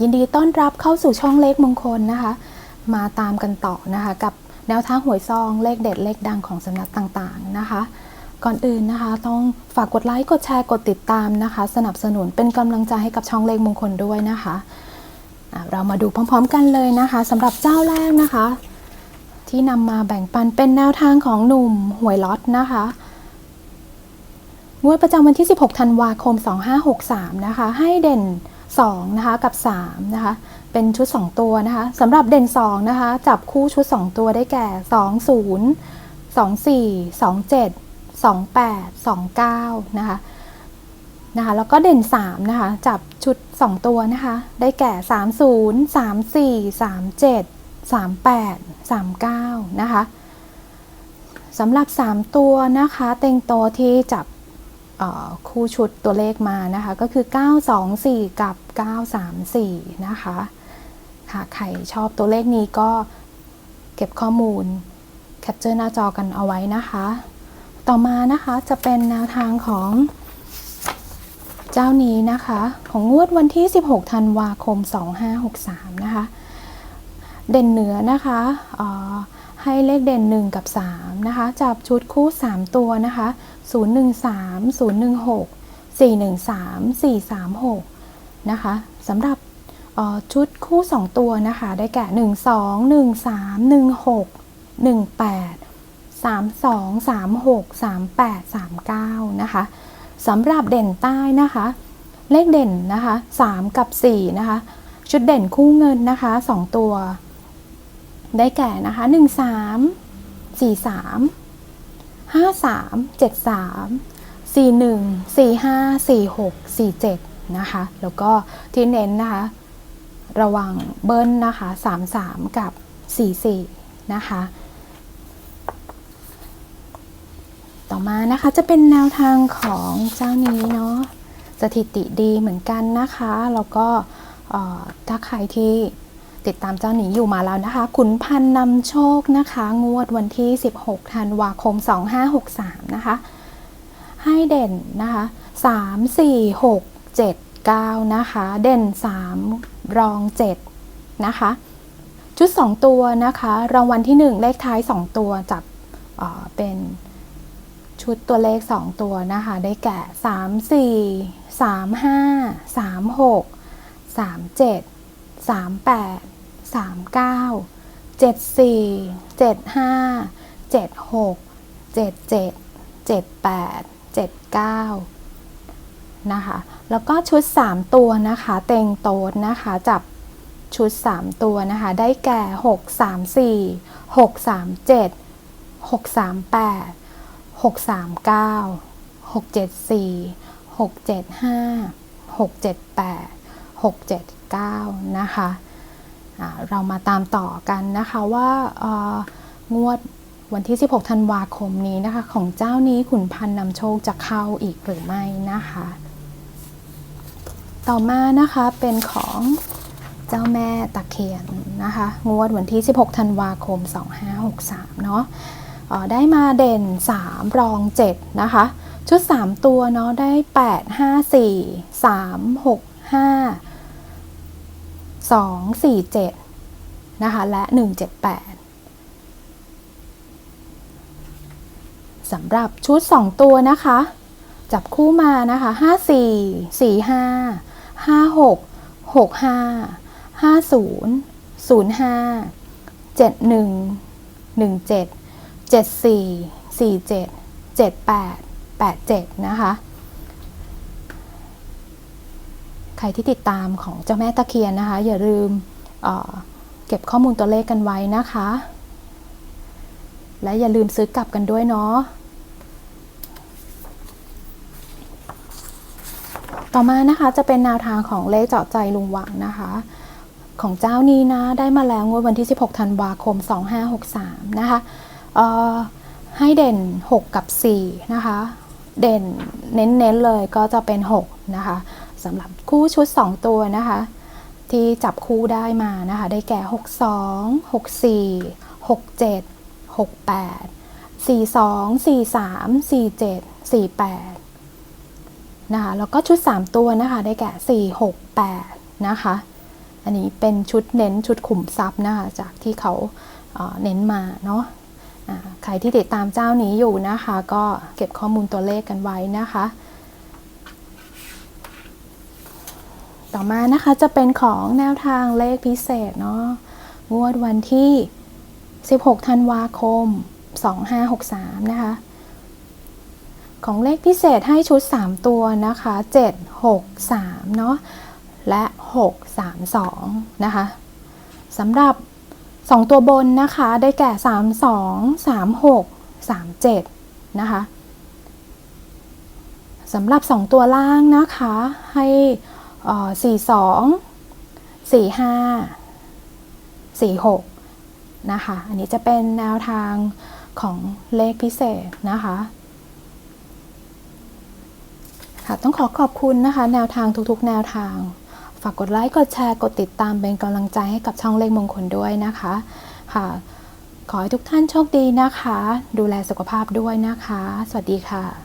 ยินดีต้อนรับเข้าสู่ช่องเลขมงคลนะคะ มาตามกันต่อนะคะ กับแนวทางหวยซองเลขเด็ดเลขดังของสำนักต่างๆนะคะ ก่อนอื่นนะคะ ต้องฝากกดไลค์กดแชร์กดติดตามนะคะ สนับสนุนเป็นกำลังใจให้กับช่องเลขมงคลด้วยนะคะะเรามาดูพร้อม ๆ กันเลยนะคะสำหรับเจ้าแรกนะคะ ที่นำมาแบ่งปันเป็นแนวทางของหนุ่มหวยล็อตนะคะงวดประจำวันที่ 16 ธันวาคม 2563 นะคะ ให้เด่น 2นะคะกับ3นะคะเป็นชุด 2 ตัวนะคะสำหรับเด่น2นะคะจับคู่ชุด 2 ตัวได้แก่ 2 0 2 4 2 7 2 8 2 9นะคะนะคะแล้วก็เด่น3นะคะจับชุด 2 ตัวนะคะได้แก่ 3 0 3 4 3 7 3 8 3 9นะคะสำหรับ 3 ตัวนะคะ เต็งโตวที่จับ คู่ชุดตัวเลขมานะคะ ก็คือ 924 กับ 934 นะคะค่ะใครชอบตัวเลขนี้ก็เก็บข้อมูลแคปเจอร์หน้าจอกันเอาไว้นะคะ ต่อมานะคะจะเป็นแนวทางของเจ้านี้นะคะ ของงวดวันที่ 16 ธันวาคม 2563 นะคะ เด่นเหนือนะคะ ให้เลขเด่น 1 กับ 3 นะคะ จับชุดคู่ 3 ตัวนะคะ 013 016 413 436 นะคะสำหรับชุดคู่ 2 ตัวนะคะ ได้แก่ 12 13 16 18 32 36 38 39 นะคะสำหรับเด่นใต้นะคะ เลขเด่นนะคะ 3 กับ 4 นะคะ ชุดเด่นคู่เงินนะคะ 2 ตัว ได้แก่นะคะ 1 3 4 3 5 3 7 3 4 1 4 5 4 6 4 7นะคะ แล้วก็ที่เน้นนะคะ ระวังเบิ้ลนะคะ 3 3 กับ 4 4 นะคะ ต่อมานะคะจะเป็นแนวทางของเจ้านี้เนาะสถิติดีเหมือนกันนะคะ แล้วก็ถ้าใครที่ ติดตามเจ้าหนี้อยู่มาแล้วนะคะ ขุนพันนำโชคนะคะ งวดวันที่ 16 ธันวาคม 2563 นะคะ ให้เด่นนะคะ 3 4 6 7 9 นะคะ เด่น 3 รอง 7 นะคะ ชุด 2 ตัวนะคะ รางวัลที่ 1 เลขท้าย 2 ตัวจับเออเป็นชุดตัวเลข 2 ตัวนะคะ ได้แก่ 3 4 3 5 3 6 3 7 3 8 3 9 7 4 7 5 7 6 7 7 7 8 7 9นะคะแล้วก็ชุด 3 ตัวนะคะ เต็งโต๊ดนะคะจับชุด 3 ตัวนะคะ ได้แก่ 6 3 4 6 3 7 6 3 8 6 3 9 6 7 4 6 7 5 6 7 8 6 7 9 นะคะ เรามาตามต่อกันนะคะว่างวดวันที่ 16 ธันวาคมนี้นะคะ ของเจ้านี้ขุนพันธ์นำโชคจะเข้าอีกหรือไม่นะคะ ต่อมานะคะเป็นของเจ้าแม่ตะเคียนนะคะ งวดวันที่ 16 ธันวาคม 2563 เนาะได้มาเด่น 3 รอง 7 นะคะ ชุด 3 ตัวเนาะได้ 8 5 4 3 6 5 2 4 7 นะคะ และ 1 7 8สำหรับชุด 2 ตัวนะคะ จับคู่มานะคะ 5 4 4 5 5 6 6 5 5 0 0 5 7 1 1 7 74 47 78 87 นะคะ ใค รที่ติดตามของเจ้าแม่ตะเคียนนะคะ อย่าลืมเเก็บข้อมูลตัวเลขกันไว้นะคะ และอย่าลืมซื้อกลับกันด้วยเนาะต่อมานะคะจะเป็นแนวทางของเลขเจาะใจลุงหวังนะคะ ของเจ้านี้นะได้มาแล้วงวดวันที่ 16 ธันวาคม 2563 นะคะให้เด่น 6 กับ 4 นะคะ เด่นเน้นๆเลยก็จะเป็น 6 นะคะ สำหรับคู่ชุด 2 ตัวนะคะ ที่จับคู่ได้มานะคะ ได้แก่ 62 64 67 68 42 43 47 48นะคะแล้วก็ชุด 3 ตัวนะคะ ได้แก่ 4 6 8 นะคะ อันนี้เป็นชุดเน้นชุดขุมทรัพย์นะคะ จากที่เขาเเน้นมาเนาะใครที่ติดตามเจ้านี้อยู่นะคะ ก็เก็บข้อมูลตัวเลขกันไว้นะคะ ต่อมานะคะจะเป็นของแนวทางเลขพิเศษเนาะงวดวันที่ 16 ธันวาคม 2563 นะคะ ของเลขพิเศษให้ชุด 3 ตัวนะคะ 7 6 3 เนาะและ 6 3 2 นะคะสำหรับ 2 ตัวบนนะคะ ได้แก่ 3 2 3 6 3 7 นะคะสำหรับ 2 ตัวล่างนะคะให้ เอ่อ42 45 46นะคะ อันนี้จะเป็นแนวทางของเลขพิเศษนะคะค่ะต้องขอขอบคุณนะคะ แนวทางทุกๆ แนวทาง ฝากกดไลค์กดแชร์กดติดตามเป็นกำลังใจให้กับช่องเลขมงคลด้วยนะคะค่ะขอให้ทุกท่านโชคดีนะคะ ดูแลสุขภาพด้วยนะคะ สวัสดีค่ะ